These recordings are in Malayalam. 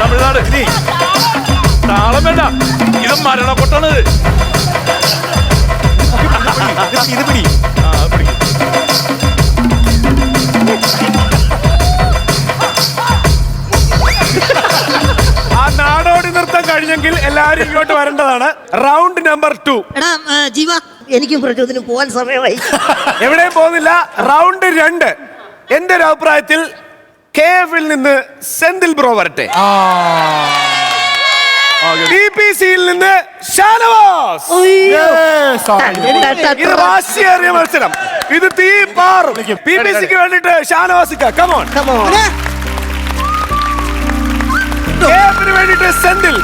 തമിഴ്നാട്. താളം വേണ്ട. ഇത്. മരണക്കൊട്ടാണ് ഇത്. പിടി ആ ആ നാടോടി നൃത്തം കഴിഞ്ഞെങ്കിൽ എല്ലാവരും ഇങ്ങോട്ട് വരേണ്ടതാണ്. Round number two. എടാ ആ, ജീവ എനിക്കും പ്രചോദനം പോവാൻ സമയമായി. എവിടെയും പോകുന്നില്ല. റൗണ്ട് രണ്ട്. എന്റെ ഒരു അഭിപ്രായത്തിൽ കെ എഫിൽ നിന്ന് സെന്തിൽ ബ്രോ വരട്ടെ. ടി പി സിയിൽ നിന്ന് ഷാനവാസ്. Yes, ആ, ഇത് വാശിയേറിയ മത്സരം. ഇത് തീ പാറും. പി പി സിക്ക് വേണ്ടിട്ട് ഷാനവാസിക്ക കമോൺ കെ എഫിന് വേണ്ടിട്ട് സെന്തിൽ.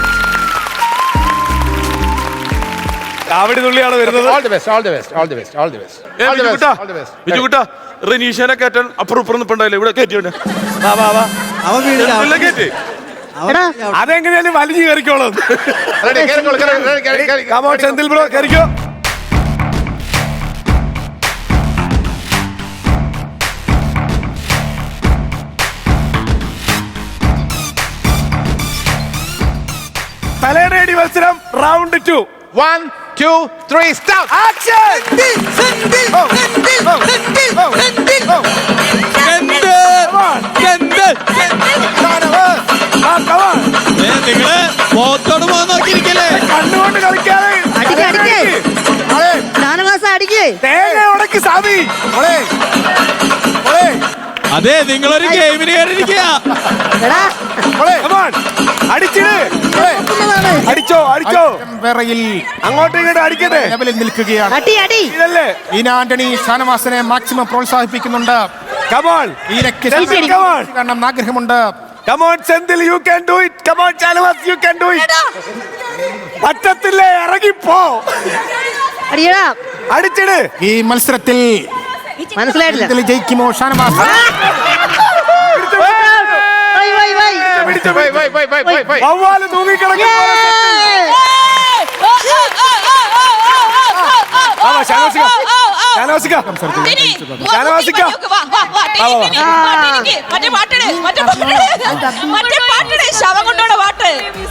തുള്ളിയാണ് വരുന്നത്. All the best all the best all the best all the best ബിജുകുട്ടാ. ബിജുകുട്ടാ, കയറ്റാൻ അപ്പുറം ഇപ്പുറം നിപ്പുണ്ടായില്ലേ? ഇവിടെ കയറ്റി വാ വാ വാ. അവൻ വീടില്ല കയറ്റി. അതെങ്ങനെയാലും വലിഞ്ഞു കയറിക്കോളും. സെന്തിൽ ബ്രോ കയറിക്കോ മത്സരം round two One, two, three, stop! Action നിങ്ങൾ പോത്തോട് പോകാൻ നോക്കിയിരിക്കല്ലേ? കണ്ണുകൊണ്ട് കളിക്കാതെ അടിക്ക്, അടിക്ക്. ഷാനവാസ അടിക്കേ. തേങ്ങ ഉടക്കി സാമി അതെ നിങ്ങളൊരു ഗെയിമിന് കയറിയിരിക്കുക എടാ. അടിച്ചിട്. അടിച്ചോ അടിച്ചോ. വേറെയിൽ അങ്ങോട്ട് ഇങ്ങോട്ട് അടിക്കട്ടെ. ലെവലിൽ നിൽക്കുകയാണ്. അടി അടി. ഇതല്ലേ? ഈന ആന്റണി ഷാനവാസിനെ മാക്സിമം പ്രോത്സാഹിപ്പിക്കുന്നുണ്ട്. കമോൺ Selfie, കാരണം ആഗ്രഹമുണ്ട്. Come on Senthil you can do it come on Chalavas you can do it പറ്റത്തില്ലേ ഇറങ്ങിപ്പോ അടിയടാ. അടിച്ചിട്. ഈ മത്സരത്തിൽ മനസ്സിലായിട്ടില്ല. ജയിക്കുമോ ഷാനവാസ്?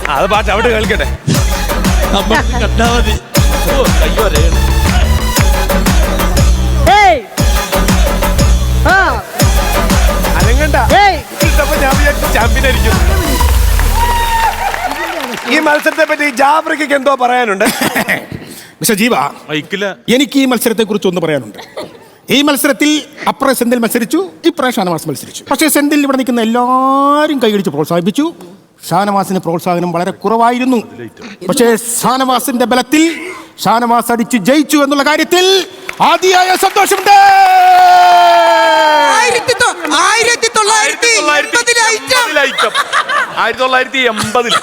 അത്. പാട്ട്. അവിടെ കേൾക്കട്ടെ. കണ്ടാ മതി. അനങ്ങണ്ട. ഇട്ടപ്പോ ഞാൻ വിചാരിച്ചു ചാമ്പ്യൻ ആയിരിക്കും. ഈ മത്സരത്തെ പറ്റി ജാബ്രിക്ക് എന്തോ പറയാനുണ്ട്. മിസ്റ്റർ ജീവ എനിക്ക് ഈ മത്സരത്തെ കുറിച്ച് ഒന്ന് പറയാനുണ്ട്. ഈ മത്സരത്തിൽ അപ്പുറ സെന്തിൽ മത്സരിച്ചു ഇപ്പുറം ഷാനവാസ് മത്സരിച്ചു. പക്ഷേ സെന്തിൽ ഇവിടെ നിൽക്കുന്ന എല്ലാവരും കൈയടിച്ച് പ്രോത്സാഹിപ്പിച്ചു. ഷാനവാസിന് പ്രോത്സാഹനം വളരെ കുറവായിരുന്നു. പക്ഷേ ഷാനവാസിന്റെ ബലത്തിൽ ഷാനവാസ് അടിച്ച് ജയിച്ചു എന്നുള്ള കാര്യത്തിൽ ആദ്യമായ സന്തോഷമുണ്ട്. ആയിരത്തി തൊള്ളായിരത്തി എൺപതിൽ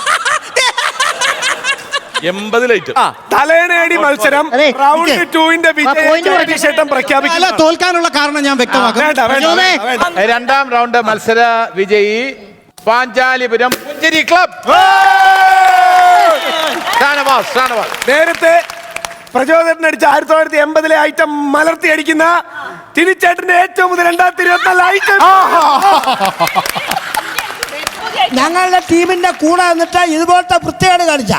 എൺപതിൽ ലൈറ്റ്. തലേനേടി മത്സരം. അതെ, റൗണ്ട് ഇരിക്ക്. ടൂവിന്റെ ആ, point വിജയ കൊടുക്ക്. ശേഷം അല്ല തോൽക്കാനുള്ള കാരണം ഞാൻ വ്യക്തമാക്കും. വേണ്ട വേണ്ട പ്രചോദേ. വേണ്ട, വേണ്ട. രണ്ടാം റൗണ്ട് മത്സര വിജയി പാഞ്ചാലിപുരം പുഞ്ചേരി ക്ലബ്. ഷാനവാസ് ഷാനവാസ്. നേരത്തെ പ്രചോദനം അടിച്ച ആയിരത്തി തൊള്ളായിരത്തി എൺപതിലെ ഐറ്റം മലർത്തി അടിക്കുന്ന തിരിച്ചേട്ടന്റെ ഏറ്റവും മുതൽ രണ്ടായിരത്തി ഇരുപത്തിനാല് ഐറ്റം. ഞങ്ങളുടെ ടീമിന്റെ കൂടെ നിന്നിട്ട് ഇതുപോലത്തെ വൃത്തികേട് കാണിച്ച.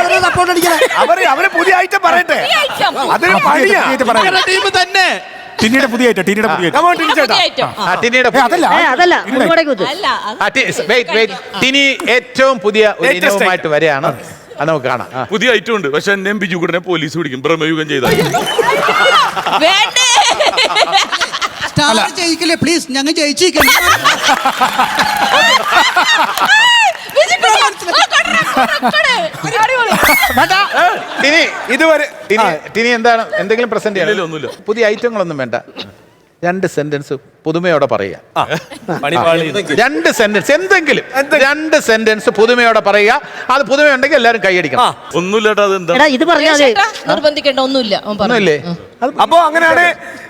അവരെ സപ്പോർട്ട് അടിക്കണം. അവർ അവർ പുതിയ ഐറ്റം പറയട്ടെ. അതൊരു പണിയാ. ടീം തന്നെ. ടിന്നിയുടെ പുതിയ ഐറ്റം ടിന്നിയുടെ പുതിയ അതല്ല. ടിനി ഏറ്റവും പുതിയ ഒരു ഇനവുമായിട്ട് വരെയാണ് അത് നമുക്ക് കാണാം. പുതിയ ഐറ്റം ഉണ്ട്. പക്ഷെ എന്നെ ബിജു കൂടെ പോലീസ് പിടിക്കും. ബ്രഹ്മയുഗം ചെയ്താൽ. സ്റ്റാർ ജയിക്കില്ലേ? പ്ലീസ് ഞങ്ങൾ ജയിച്ചിരിക്കണം. അടിപൊളി. ഇതുവരെ ഇനി ടിനി എന്താണ്? എന്തെങ്കിലും പ്രസന്റ് ചെയ്യാനില്ല ഇല്ല, ഒന്നുമില്ല. പുതിയ ഐറ്റങ്ങളൊന്നും വേണ്ട. രണ്ട് സെന്റൻസ് പുതുമയോടെ പറയുക. പണിപാളി. രണ്ട് സെന്റൻസ് എന്തെങ്കിലും. രണ്ട് സെന്റൻസ് പുതുമയോടെ പറയുക. അത് പുതുമയുണ്ടെങ്കിൽ എല്ലാവരും കൈയടിക്കണം എടാ ഇത് പറഞ്ഞാ നിർബന്ധിക്കേണ്ട ഒന്നുമില്ല. ഒന്നുമില്ലേ? അപ്പോ അങ്ങനെയാണ്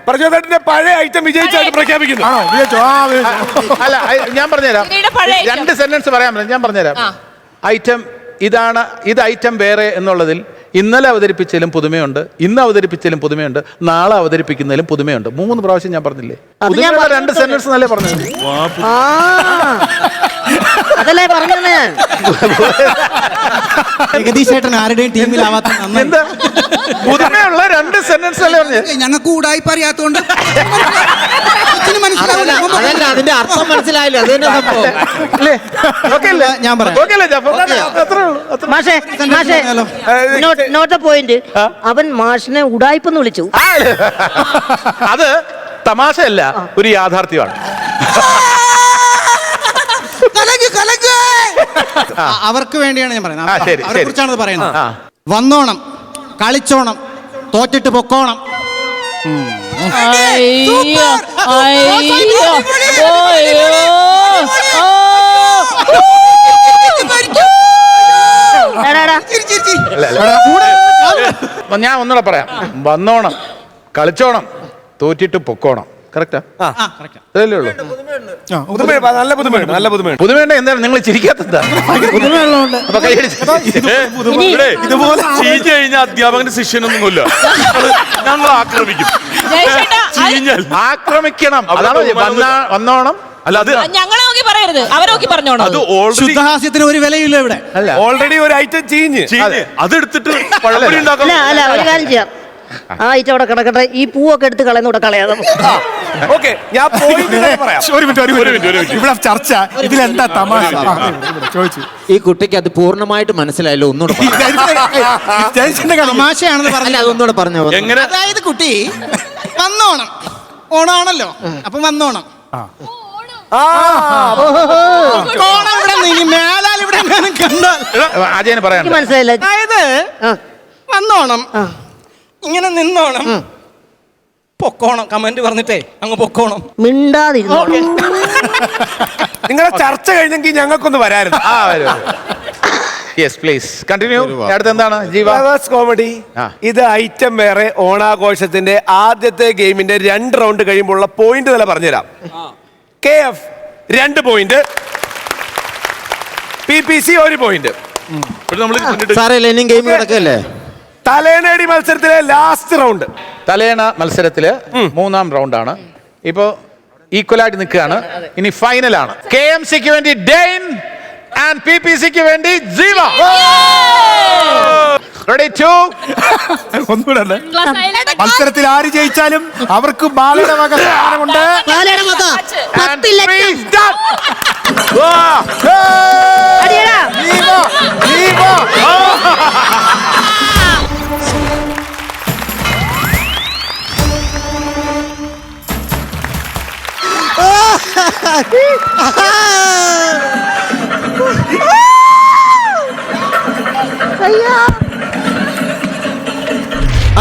പ്രചോദനത്തിന്റെ പഴയ ഐറ്റം വിജയിച്ചായിട്ട് പ്രഖ്യാപിക്കുന്നു. ആണോ? വിജയിച്ചോ? ആ അല്ല ഞാൻ പറഞ്ഞുതരാം. രണ്ട് സെന്റൻസ് പറയാൻ പറ്റും. ഞാൻ പറഞ്ഞുതരാം. ഐറ്റം ഇതാണ് ഇത് ഐറ്റം വേറെ എന്നുള്ളതിൽ ഇന്നലെ അവതരിപ്പിച്ചതിലും പുതുമയുണ്ട് ഇന്ന് അവതരിപ്പിച്ചതിലും പുതുമയുണ്ട് നാളെ അവതരിപ്പിക്കുന്നതിലും പുതുമയുണ്ട്. മൂന്ന് പ്രാവശ്യം ഞാൻ പറഞ്ഞില്ലേ? രണ്ട് സെന്റൻസ് എന്നല്ലേ പറഞ്ഞു ആ. അതല്ലേ പറഞ്ഞത് ഞാൻ ജഗദീഷ് ചേട്ടൻ ആരുടെയും ടീമിലാവാത്ത എന്താ? പുതുമയുള്ള രണ്ട് സെന്റൻസ് അല്ലേ പറഞ്ഞു? ഞങ്ങൾക്ക് ഉടായ്പ അറിയാത്തോണ്ട്. അതല്ല അതിന്റെ അർത്ഥം മനസ്സിലായില്ല. അതിന്റെ ഞാൻ നോട്ട് പോയിന്റ്. അവൻ മാഷിനെ ഉടായിപ്പെന്ന് വിളിച്ചു. അത് തമാശയല്ല ഒരു യാഥാർത്ഥ്യമാണ്. അവർക്ക് വേണ്ടിയാണ് ഞാൻ പറയുന്നത്. ആ, ശരി, അവരെ ശരി. കുറിച്ചാണ് പറയുന്നത്. ആ. വന്നോണം കളിച്ചോണം തോറ്റിട്ട് പൊക്കോണം. അയ്യോ അയ്യോ ഓയ്യോ ഓ. അപ്പൊ ഞാൻ ഒന്നുകൂടെ പറയാം. വന്നോണം കളിച്ചോണം തോറ്റിട്ട് പൊക്കോണം. കറക്റ്റാ അതല്ലേ ഉള്ളൂ. പുതുമ നല്ല പുതുമയുണ്ട് നല്ല പുതുമയുണ്ട്. പുതുവേണ്ട എന്താണ് നിങ്ങൾ ചിരിക്കാത്തത് അപ്പൊ കൈയടിച്ച് ഇവിടെ ഇതുപോലെ ചീഞ്ഞു കഴിഞ്ഞാൽ അധ്യാപകന്റെ ശിഷ്യനൊന്നുമില്ല. ഞങ്ങൾ ആക്രമിക്കും. ആക്രമിക്കണം. വന്നോണം. അല്ല അത് ഞങ്ങളെ നോക്കി പറയരുത്. അവരെ നോക്കി പറഞ്ഞോണം. അത് ഓൾറെഡി ശുദ്ധഹാസ്യത്തിന് ഒരു വിലയില്ല ഇവിടെ. അല്ല. ഓൾറെഡി ഒരു ഐറ്റം ചീഞ്ഞ്. അതെടുത്തിട്ട് അല്ല അല്ല. ഒരു കാര്യം ചെയ്യാം. ആ ഐറ്റം അവിടെ കിടക്കട്ടെ. ഈ പൂവൊക്കെ എടുത്ത് കളയുന്നൂടെ കളയാതെ ഓക്കെ ഞാൻ പറയാം. ഒരു മിനിറ്റ് ഒരു മിനിറ്റ് ഇവിടെ ചർച്ച. ഇതിലെന്താ തമാശ? ആ, ഇവിടെ ചോദിച്ചു. ഈ കുട്ടിക്ക് അത് പൂർണമായിട്ട് മനസ്സിലായല്ലോ ഒന്നുകൂടെ പറഞ്ഞോ. കളി. തമാശയാണെന്ന് പറഞ്ഞില്ല അതൊന്നുകൂടെ പറഞ്ഞു എങ്ങനെ? അതായത് കുട്ടി വന്നോണം. ഓണാണല്ലോ. അപ്പൊ വന്നോണം. ഓണം ഇവിടെ നിന്ന് ഇനി മേലാൽ ഇവിടെ എങ്ങാനും കണ്ടാൽ ആദ്യം പറയാൻ എനിക്ക് മനസ്സിലായില്ല. അതായത് വന്നോണം. ഇങ്ങനെ നിന്നോണം. പൊക്കോണം കമന്റ് പറഞ്ഞിട്ടേ അങ്ങ് പൊക്കോണം. മിണ്ടാതിരുന്നു? നിങ്ങളുടെ ചർച്ച കഴിഞ്ഞെങ്കിൽ ഞങ്ങൾക്കൊന്ന് വരായിരുന്നു. ആ വരും യെസ് പ്ലീസ് കണ്ടിന്യൂ അടുത്ത് എന്താണ് ജീവാസ് കോമഡി ഇത് ഐറ്റം വേറെ ഓണാഘോഷത്തിന്റെ ആദ്യത്തെ ഗെയിമിന്റെ രണ്ട് റൗണ്ട് കഴിയുമ്പോൾ ഉള്ള പോയിന്റ് തന്നെ പറഞ്ഞുതരാം. കെ എഫ് രണ്ട് പോയിന്റ് പി പി സി ഒരു പോയിന്റ് സാറേ ഗെയിം കിടക്കല്ലേ തലേനേടി മത്സരത്തിലെ ലാസ്റ്റ് റൗണ്ട് തലേണ മത്സരത്തിൽ മൂന്നാം റൗണ്ടാണ്. ഇപ്പോ ഈക്വലായിട്ട് നിൽക്കുകയാണ്. ഇനി ഫൈനലാണ് കെ എം സിക്ക് വേണ്ടി ഡെയിൻ ആൻഡ് പി പി സിക്ക് വേണ്ടി ജീവ. റെഡി ടു ഒന്നുകൂടെ മത്സരത്തിൽ ആര് ജയിച്ചാലും അവർക്ക് ബാലയുടെ വക ബാലയുടെ പത്ത് ലക്ഷം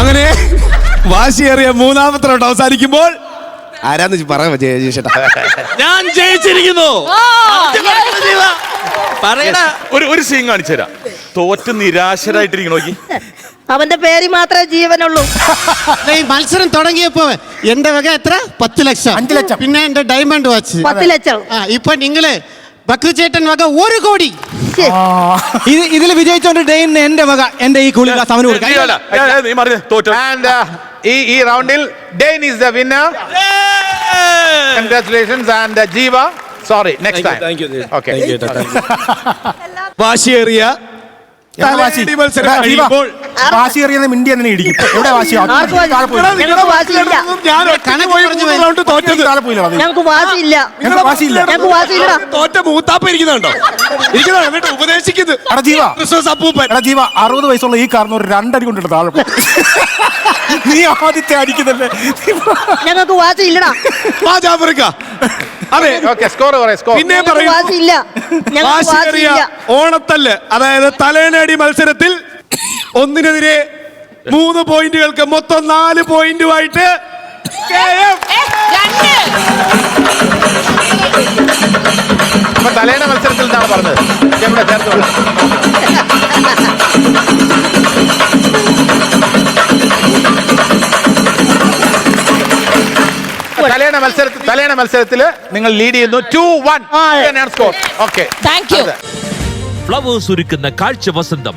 അങ്ങനെ വാശിയേറിയ മൂന്നാമത്തെ റൗണ്ട് അവസാനിക്കുമ്പോൾ ആരാന്ന് പറയാ ചേട്ടാ. ഞാൻ ജയിച്ചിരിക്കുന്നു. പറയടാ. ഒരു ഒരു സീൻ കാണിച്ചു തരാം. തോറ്റ് നിരാശരായിട്ടിരിക്കണോ നോക്കി അവന്റെ പേര് മാത്രമേ ജീവനുള്ളൂ. ഈ മത്സരം തുടങ്ങിയപ്പോ എന്റെ വക എത്ര? പത്ത് ലക്ഷം. അഞ്ചു ലക്ഷം. പിന്നെ എന്റെ ഡയമണ്ട് വാച്ച് പത്ത് ലക്ഷം. ആ ഇപ്പൊ നിങ്ങൾ ബക്രുചേട്ടൻ വക ഒരു കോടി. ഇത് ഇതിൽ വിജയിച്ചോണ്ട് ഡെയിൻ എന്റെ വക എന്റെ ഈ കുളി അവന് കൊടുക്കാം. ആൻഡ് ഈ ഈ റൗണ്ടിൽ Dain is the winner congratulations and Jeeva sorry next time okay വാശിയേറിയ മത്സരം കഴിയുമ്പോൾ വാശി എറിയുന്ന മിണ്ടി എന്നെ ഇടിക്കും. എവിടെ വാശി? തോറ്റ മൂത്താപ്പ ഇരിക്കുന്നുണ്ടോ? ജീവ. അറുപത് വയസ്സുള്ള ഈ കാരണം ഒരു രണ്ടടി കൊണ്ടിട്ട് താഴെ. നീ ആദ്യത്തെ അടിക്കുന്നല്ലേ? ഞങ്ങൾക്ക് വാശിയില്ലടാ അതെ. ഓക്കെ സ്കോർ പറയാം സ്കോർ പിന്നെ ഞങ്ങൾക്ക് വാശിയില്ല ഞങ്ങൾക്ക് വാശിയില്ല ഓണത്തല്ല് അതായത് തലേനടി മത്സരത്തിൽ ഒന്നിനെതിരെ മൂന്ന് പോയിന്റുകൾക്ക് മൊത്തം നാല് പോയിന്റുമായിട്ട് തലേണ മത്സരത്തിൽ നിന്നാണ് പറഞ്ഞത്. ഞങ്ങളുടെ ചേർത്ത് പറ. തലേണ മത്സരത്തിൽ തലേണ മത്സരത്തിൽ നിങ്ങൾ ലീഡ് ചെയ്യുന്നു. Two one score okay Flowers ഒരുക്കുന്ന കാഴ്ച വസന്തം.